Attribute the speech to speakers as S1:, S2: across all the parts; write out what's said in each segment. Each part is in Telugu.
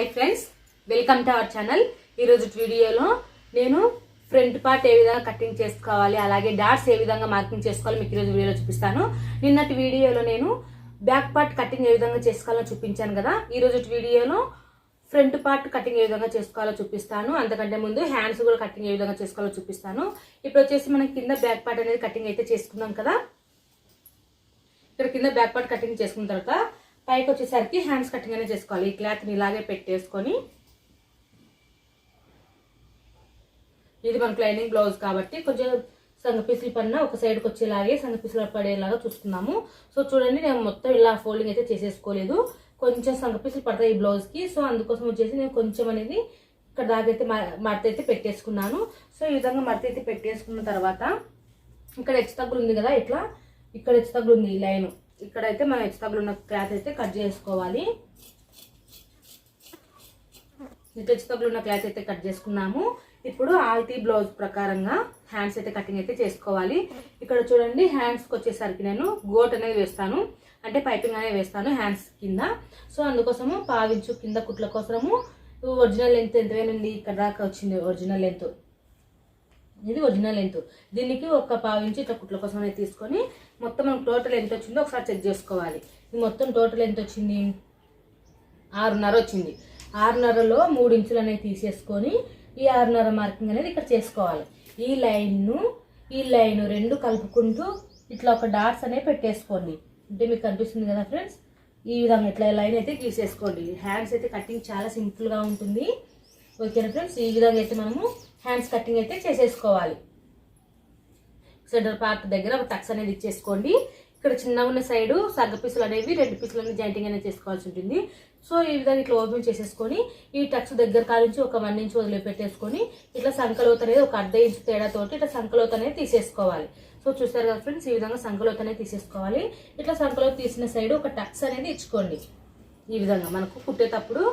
S1: Hi friends welcome to our channel ఈరోజు వీడియోలో నేను ఫ్రంట్ పార్ట్ ఏ విధంగా కటింగ్ చేసుకోవాలి అలాగే డాట్స్ ఏ విధంగా మార్కింగ్ చేసుకోవాలి మీకు ఈరోజు వీడియోలో చూపిస్తాను. నిన్నటి వీడియోలో నేను బ్యాక్ పార్ట్ కటింగ్ ఏ విధంగా చేసుకోవాలో చూపించాను కదా. ఈరోజు వీడియోలో ఫ్రంట్ పార్ట్ కటింగ్ ఏ విధంగా చేసుకోవాలో చూపిస్తాను. అంతకంటే ముందు హ్యాండ్స్ కూడా కటింగ్ ఏ విధంగా చేసుకోవాలో చూపిస్తాను. ఇప్పుడు వచ్చేసి మనం కింద బ్యాక్ పార్ట్ అనేది కటింగ్ అయితే చేసుకున్నాం కదా. ఇక్కడ కింద బ్యాక్ పార్ట్ కటింగ్ చేసుకున్న తర్వాత పైకి వచ్చేసరికి హ్యాండ్స్ కటింగ్ అనేది చేసుకోవాలి. ఈ క్లాత్ని ఇలాగే పెట్టేసుకొని ఇది మనకు లైనింగ్ బ్లౌజ్ కాబట్టి కొంచెం సంగ పడిన ఒక సైడ్కి వచ్చేలాగే సంగ పడేలాగా చూస్తున్నాము. సో చూడండి నేను మొత్తం ఇలా ఫోల్డింగ్ అయితే చేసేసుకోలేదు. కొంచెం సంగ పీసులు పడతాయి ఈ బ్లౌజ్కి సో అందుకోసం వచ్చేసి నేను కొంచెం అనేది ఇక్కడ దాకైతే మడత అయితే పెట్టేసుకున్నాను. సో ఈ విధంగా మడత అయితే పెట్టేసుకున్న తర్వాత ఇక్కడ హెచ్చు తగ్గులు ఉంది కదా ఇట్లా ఇక్కడ హెచ్చు తగ్గులు ఉంది ఈ లైన్. ఇక్కడైతే మనం హెచ్చు ఉన్న క్లాత్ అయితే కట్ చేసుకోవాలి. ఇట్లా హెచ్చు ఉన్న క్లాత్ అయితే కట్ చేసుకున్నాము. ఇప్పుడు ఆల్తీ బ్లౌజ్ ప్రకారంగా హ్యాండ్స్ అయితే కటింగ్ అయితే చేసుకోవాలి. ఇక్కడ చూడండి హ్యాండ్స్కి వచ్చేసరికి నేను గోట్ అనేది వేస్తాను. అంటే పైపింగ్ అనేది వేస్తాను హ్యాండ్స్ కింద. సో అందుకోసము పావించు కింద కుట్ల కోసము ఒరిజినల్ లెంత్ ఎంత ఉంది ఇక్కడ దాకా వచ్చింది ఒరిజినల్ లెంత్ ఇది ఒరిజినల్ లెంత్ దీనికి ఒక పావించి ఇట్లా కుట్ల కోసం అనేది తీసుకొని మొత్తం మనకు టోటల్ ఎంత వచ్చిందో ఒకసారి చెక్ చేసుకోవాలి. ఇది మొత్తం టోటల్ ఎంత వచ్చింది? ఆరున్నర వచ్చింది. ఆరున్నరలో మూడు ఇంచులు అనేవి తీసేసుకొని ఈ ఆరున్నర మార్కింగ్ అనేది ఇక్కడ చేసుకోవాలి. ఈ లైన్ను ఈ లైన్ రెండు కలుపుకుంటూ ఇట్లా ఒక డాట్స్ అనేవి పెట్టేసుకోండి. అంటే మీకు కనిపిస్తుంది కదా ఫ్రెండ్స్ ఈ విధంగా ఇట్లా లైన్ అయితే తీసేసుకోండి. హ్యాండ్స్ అయితే కటింగ్ చాలా సింపుల్గా ఉంటుంది. ఓకేనా ఫ్రెండ్స్ ఈ విధంగా అయితే మనము హ్యాండ్స్ కటింగ్ అయితే చేసేసుకోవాలి. సెంటర్ పార్ట్ దగ్గర ఒక టక్స్ అనేది ఇచ్చేసుకోండి. ఇక్కడ చిన్నగా ఉన్న సైడు సగ్గ పీసులు అనేవి రెండు పీసులు అనేది జాయింటింగ్ అనేది చేసుకోవాల్సి ఉంటుంది. సో ఈ విధంగా ఇట్లా ఓపెన్ చేసేసుకొని ఈ టక్స్ దగ్గర కాడ నుంచి ఒక వన్ ఇంచ్ వదిలిపెట్టేసుకొని ఇట్లా సంకలోత అనేది ఒక అర్ధ ఇంచు తేడాతోటి ఇట్లా సంకలోత అనేది తీసేసుకోవాలి. సో చూస్తారు కదా ఫ్రెండ్స్ ఈ విధంగా సంకలోత అనేది తీసేసుకోవాలి. ఇట్లా సంకలోత తీసిన సైడ్ ఒక టక్స్ అనేది ఇచ్చుకోండి. ఈ విధంగా మనకు కుట్టేటప్పుడు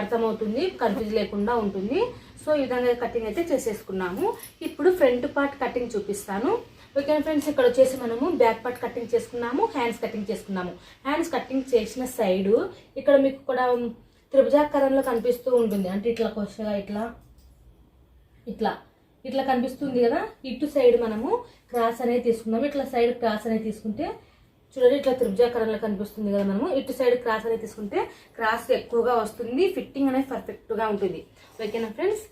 S1: అర్థమవుతుంది కన్ఫ్యూజ్ లేకుండా ఉంటుంది. సో ఈ విధంగా కటింగ్ అయితే చేసేసుకున్నాము. ఇప్పుడు ఫ్రంట్ పార్ట్ కటింగ్ చూపిస్తాను. ఓకే ఫ్రెండ్స్ ఇక్కడ వచ్చేసి మనము బ్యాక్ పార్ట్ కటింగ్ చేసుకున్నాము హ్యాండ్స్ కటింగ్ చేసుకున్నాము. హ్యాండ్స్ కటింగ్ చేసిన సైడు ఇక్కడ మీకు కూడా త్రిభుజాకారంలో కనిపిస్తూ ఉంటుంది. అంటే ఇట్లా కొత్తగా ఇట్లా ఇట్లా ఇట్లా కనిపిస్తుంది కదా? ఇటు సైడ్ మనము క్రాస్ అనేది తీసుకున్నాము. ఇట్లా సైడ్ క్రాస్ అనేది తీసుకుంటే చూడండి ఇట్లా త్రిభుజాకారంలో కనిపిస్తుంది కదా మనము. ఇటు సైడ్ క్రాస్ అనేది తీసుకుంటే క్రాస్ ఎక్కువగా వస్తుంది. ఫిట్టింగ్ అనేది పర్ఫెక్ట్గా ఉంటుంది. ఓకేనా ఫ్రెండ్స్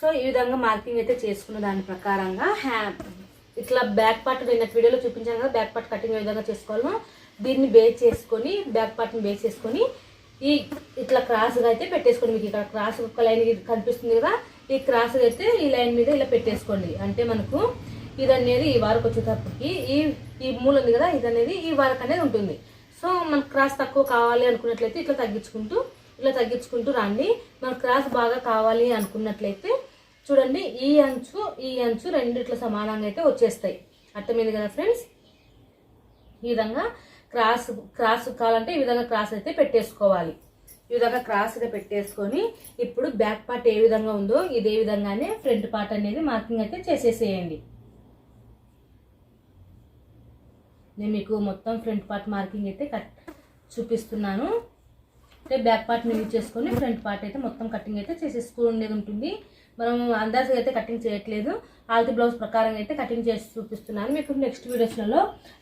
S1: సో ఈ విధంగా మార్కింగ్ అయితే చేసుకున్న దాని ప్రకారంగా హ్యా ఇట్లా బ్యాక్ పార్ట్ నిన్నటి వీడియోలో చూపించాను కదా బ్యాక్ పార్ట్ కటింగ్ ఏ విధంగా చేసుకోవాలో దీన్ని బేస్ చేసుకొని బ్యాక్ పార్ట్ని బేస్ చేసుకొని ఈ ఇట్లా క్రాస్గా అయితే పెట్టేసుకోండి. మీకు ఇక్కడ క్రాస్ ఒక లైన్ కనిపిస్తుంది కదా ఈ క్రాస్ అయితే ఈ లైన్ మీద ఇలా పెట్టేసుకోండి. అంటే మనకు ఇది అనేది ఈ వారకు వచ్చేటప్పటికి ఈ ఈ మూల ఉంది కదా ఇది అనేది ఈ వారకు అనేది ఉంటుంది. సో మనకు క్రాస్ తక్కువ కావాలి అనుకున్నట్లయితే ఇట్లా తగ్గించుకుంటూ ఇట్లా తగ్గించుకుంటూ రండి. మనకు క్రాస్ బాగా కావాలి అనుకున్నట్లయితే చూడండి ఈ అంచు ఈ అంచు రెండు ఇట్లా సమానంగా అయితే వచ్చేస్తాయి. అర్థమైంది కదా ఫ్రెండ్స్? ఈ విధంగా క్రాస్ క్రాస్ కావాలంటే ఈ విధంగా క్రాస్ అయితే పెట్టేసుకోవాలి. ఈ విధంగా క్రాస్గా పెట్టేసుకొని ఇప్పుడు బ్యాక్ పార్ట్ ఏ విధంగా ఉందో ఇదే విధంగానే ఫ్రంట్ పార్ట్ అనేది మార్కింగ్ అయితే చేసేసేయండి. నేను మీకు మొత్తం ఫ్రంట్ పార్ట్ మార్కింగ్ అయితే కట్ చూపిస్తున్నాను. అంటే బ్యాక్ పార్ట్ని యూజ్ చేసుకొని ఫ్రంట్ పార్ట్ అయితే మొత్తం కటింగ్ అయితే చేసేసుకునేది ఉంటుంది. మనం అందాజుగా అయితే కటింగ్ చేయట్లేదు. ఆల్తీ బ్లౌజ్ ప్రకారం అయితే కటింగ్ చేసి చూపిస్తున్నాను. మీకు నెక్స్ట్ వీడియోస్లలో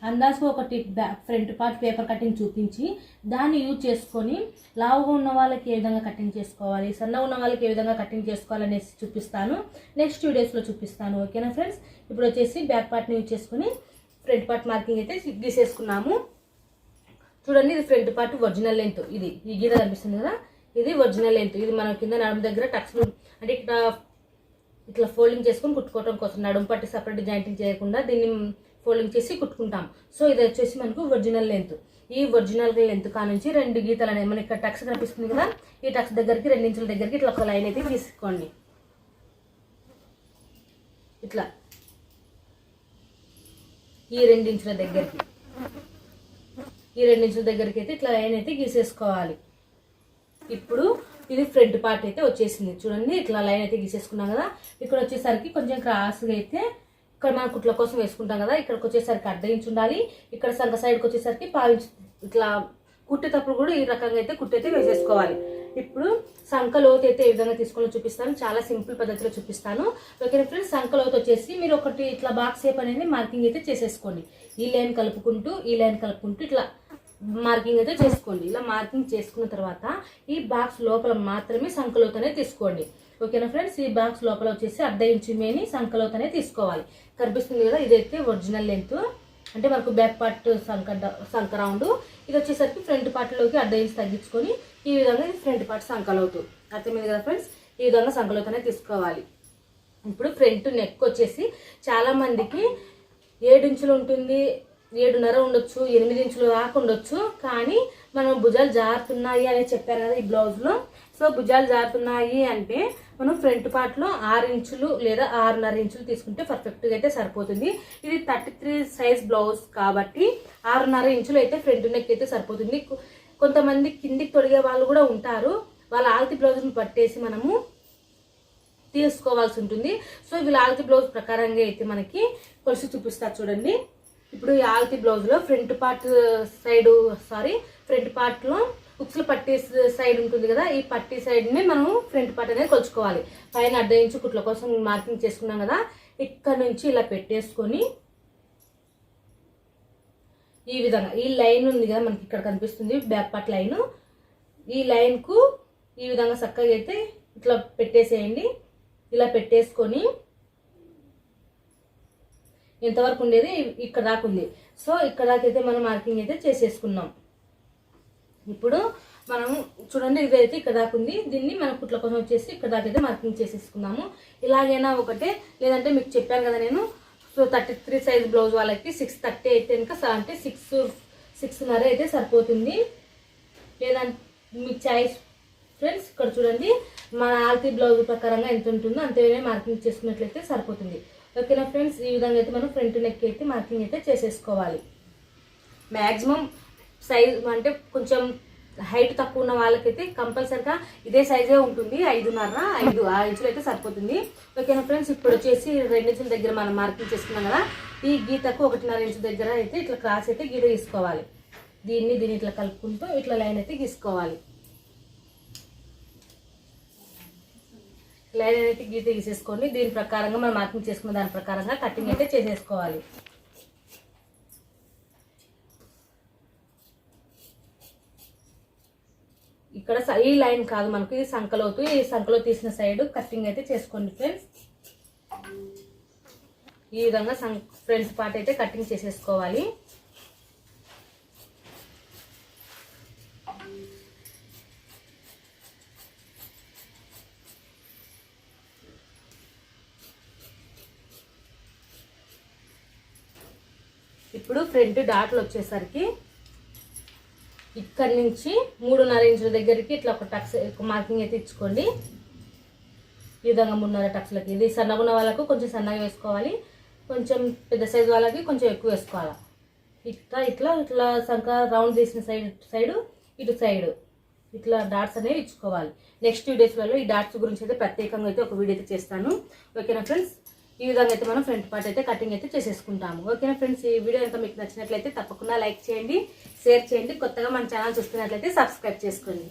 S1: అందాజుగా ఒకటి back front part paper cutting చూపించి దాన్ని యూజ్ చేసుకొని లావుగా ఉన్న వాళ్ళకి ఏ విధంగా కటింగ్ చేసుకోవాలి సన్నగా ఉన్న వాళ్ళకి ఏ విధంగా కటింగ్ చేసుకోవాలనేసి చూపిస్తాను. నెక్స్ట్ వీడియోస్లో చూపిస్తాను. ఓకేనా ఫ్రెండ్స్? ఇప్పుడు వచ్చేసి బ్యాక్ పార్ట్ని యూజ్ చేసుకొని ఫ్రంట్ పార్ట్ మార్కింగ్ అయితే గీసేసుకున్నాము చూడండి ఇది ఫ్రంట్ పార్ట్ ఒరిజినల్ లెంత్. ఇది ఈ గీత కనిపిస్తుంది కదా? ఇది ఒరిజినల్ లెంత్. ఇది మనం కింద నడుము దగ్గర టక్స్ అంటే ఇక్కడ ఇట్లా ఫోల్డింగ్ చేసుకొని కుట్టుకోవడం కోసం. నడుము పట్టి సపరేట్ జాయింటింగ్ చేయకుండా దీన్ని ఫోల్డింగ్ చేసి కుట్టుకుంటాం. సో ఇది వచ్చేసి మనకు ఒరిజినల్ లెంత్. ఈ ఒరిజినల్ లెంత్ కానుంచి రెండు గీతలు అనేవి మనకి ఇక్కడ టక్స్ కనిపిస్తుంది కదా? ఈ టక్స్ దగ్గరికి రెండించుల దగ్గరికి ఇట్లా ఒక లైన్ అయితే తీసుకోండి. ఇట్లా. ఈ రెండించుల దగ్గరికి. ఈ రెండించుల దగ్గరికి అయితే ఇట్లా లైన్ అయితే గీసేసుకోవాలి. ఇప్పుడు ఇది ఫ్రంట్ పార్ట్ అయితే వచ్చేసింది. చూడండి ఇట్లా లైన్ అయితే గీసేసుకున్నాం కదా. ఇక్కడ వచ్చేసరికి కొంచెం క్రాస్గా అయితే ఇక్కడ మనం కుట్ల కోసం వేసుకుంటాం కదా. ఇక్కడికి వచ్చేసరికి అర్ధ ఇంచు ఉండాలి. ఇక్కడ సంక సైడ్కి వచ్చేసరికి పావించు ఇట్లా కుట్టేటప్పుడు కూడా ఈ రకంగా అయితే కుట్టైతే వేసేసుకోవాలి. ఇప్పుడు సంఖ లోతు అయితే ఏ విధంగా తీసుకోవాలో చూపిస్తాను. చాలా సింపుల్ పద్ధతిలో చూపిస్తాను. Okay friends? సంఖ లోతు వచ్చేసి మీరు ఒకటి ఇట్లా బాక్స్ షేప్ అనేది మార్కింగ్ అయితే చేసేసుకోండి. ఈ లైన్ కలుపుకుంటూ ఈ లైన్ కలుపుకుంటూ ఇట్లా మార్కింగ్ అయితే చేసుకోండి. ఇలా మార్కింగ్ చేసుకున్న తర్వాత ఈ బాక్స్ లోపల మాత్రమే సంకలోతనే తీసుకోండి. ఓకేనా ఫ్రెండ్స్? ఈ బాక్స్ లోపల వచ్చేసి అర్ధ ఇంచు మేని సంకలోతనే తీసుకోవాలి. కనిపిస్తుంది కదా? ఇదైతే ఒరిజినల్ లెంత్. అంటే మనకు బ్యాక్ పార్ట్ సంక సంక రౌండ్. ఇది వచ్చేసరికి ఫ్రంట్ పార్ట్లోకి అర్ధ ఇంచు తగ్గించుకొని ఈ విధంగా ఇది ఫ్రంట్ పార్ట్ సంకలవుతూ. అర్థమైంది కదా ఫ్రెండ్స్ ఈ విధంగా సంకలోతనే తీసుకోవాలి. ఇప్పుడు ఫ్రంట్ నెక్ వచ్చేసి చాలామందికి ఏడించులు ఏడు ఇంచులు ఉంటుంది ఏడున్నర ఉండొచ్చు ఎనిమిది ఇంచులు దాకా ఉండొచ్చు. కానీ మనం భుజాలు జారుతున్నాయి అని చెప్పారు కదా ఈ బ్లౌజ్లో సో భుజాలు జారుతున్నాయి అంటే మనం ఫ్రంట్ పార్ట్లో ఆరు ఇంచులు లేదా ఆరున్నర ఇంచులు తీసుకుంటే పర్ఫెక్ట్గా అయితే సరిపోతుంది. ఇది థర్టీ త్రీ సైజ్ బ్లౌజ్ కాబట్టి ఆరున్నర ఇంచులు అయితే ఫ్రంట్ నెక్ అయితే సరిపోతుంది. కొంతమంది కిందికి తొడిగే వాళ్ళు కూడా ఉంటారు. వాళ్ళ ఆల్తి బ్లౌజ్ని పట్టేసి మనము తీసుకోవాల్సి ఉంటుంది. సో వీళ్ళ ఆల్తి బ్లౌజ్ ప్రకారంగా అయితే మనకి కొలిసి చూపిస్తారు చూడండి. ఇప్పుడు ఈ ఆల్తి బ్లౌజ్లో front part side sorry front పార్ట్లో ఉక్సులు పట్టి సైడ్ ఉంటుంది కదా ఈ పట్టి సైడ్ని మనం ఫ్రంట్ పార్ట్ అనేది కొలుచుకోవాలి. పైన అర్ధ ఇంచు కుట్ల కోసం మార్కింగ్ చేసుకున్నాం కదా ఇక్కడ నుంచి ఇలా పెట్టేసుకొని ఈ విధంగా ఈ లైన్ ఉంది కదా మనకి ఇక్కడ కనిపిస్తుంది బ్యాక్ పార్ట్ లైన్ ఈ లైన్కు ఈ విధంగా చక్కగా అయితే ఇట్లా పెట్టేసేయండి. ఇలా పెట్టేసుకొని ఎంతవరకు ఉండేది? ఇక్కడ దాకా ఉంది. సో ఇక్కడ దాకైతే అయితే మనం మార్కింగ్ అయితే చేసేసుకున్నాం. ఇప్పుడు మనం చూడండి ఇదైతే ఇక్కడ దాకా ఉంది. దీన్ని మన కుట్ల కోసం వచ్చేసి ఇక్కడ దాకైతే మార్కింగ్ చేసేసుకున్నాము. ఇలాగైనా ఒకటే లేదంటే మీకు చెప్పాను కదా నేను. So thirty three size blouse వాళ్ళకి సిక్స్ థర్టీ అయితే కనుక అంటే సిక్స్ సిక్స్న్నర అయితే సరిపోతుంది. లేదంటే మీ చాయిస్ ఫ్రెండ్స్ ఇక్కడ చూడండి. మన ఆల్తీ బ్లౌజ్ ప్రకారంగా ఎంత ఉంటుందో అంతేనే మార్కింగ్ చేసుకున్నట్లయితే సరిపోతుంది. ఓకేనా ఫ్రెండ్స్ ఈ విధంగా అయితే మనం ఫ్రంట్ నెక్ అయితే మార్కింగ్ అయితే చేసేసుకోవాలి. మ్యాక్సిమం సైజ్ అంటే కొంచెం హైట్ తక్కువ ఉన్న వాళ్ళకైతే కంపల్సరిగా ఇదే సైజే ఉంటుంది. ఐదున్నర ఐదు ఆ ఇంచులు అయితే సరిపోతుంది. ఓకేనా ఫ్రెండ్స్ ఇప్పుడు వచ్చేసి రెండు ఇంచుల దగ్గర మనం మార్కింగ్ చేసుకున్నాం కదా ఈ గీతకు ఒకటిన్నర ఇంచు దగ్గర అయితే ఇట్లా క్రాస్ అయితే గీత తీసుకోవాలి దీన్ని దీన్ని ఇట్లా కలుపుకుంటూ ఇట్లా లైన్ అయితే గీసుకోవాలి. లైన్ అయితే గీత గీసేసుకోండి దీని ప్రకారంగా మనం మార్కింగ్ చేసుకున్న దాని ప్రకారంగా కటింగ్ అయితే చేసేసుకోవాలి. ఇక్కడ ఈ లైన్ కాదు మనకు ఈ సంకలోతు ఈ సంకలో తీసిన సైడ్ కటింగ్ అయితే చేసుకోండి ఫ్రెండ్స్. ఈ విధంగా సం ఫ్రంట్ పార్ట్ అయితే కటింగ్ చేసేసుకోవాలి. ఇప్పుడు ఫ్రంట్ డాట్లు వచ్చేసరికి ఇక్కడి నుంచి మూడున్నర ఇంచుల దగ్గరికి ఇట్లా ఒక టక్స్ మార్కింగ్ అయితే ఇచ్చుకోండి. ఈ విధంగా మూడున్నర టక్స్లకి. ఇది సన్నగా ఉన్న వాళ్ళకు కొంచెం సన్నగా వేసుకోవాలి. కొంచెం పెద్ద సైజు వాళ్ళకి కొంచెం ఎక్కువ వేసుకోవాలి. ఇట్లా ఇట్లా ఇట్లా సంక రౌండ్ తీసిన సైడ్ సైడు ఇటు సైడ్. ఇట్లా డాట్స్ అనేవి ఇచ్చుకోవాలి. నెక్స్ట్ వీడియోస్లలో ఈ డాట్స్ గురించి అయితే ప్రత్యేకంగా అయితే ఒక వీడియో అయితే చేస్తాను. ఓకేనా ఫ్రెండ్స్? ఈ విధంగా అయితే మనం ఫ్రంట్ పార్ట్ అయితే కటింగ్ అయితే చేసేసుకుంటాము. ఓకేనా ఫ్రెండ్స్ ఈ వీడియో కనుక మీకు నచ్చినట్లయితే తప్పకుండా లైక్ చేయండి షేర్ చేయండి. కొత్తగా మన ఛానల్ చూస్తున్నట్లయితే సబ్స్క్రైబ్ చేసుకోండి.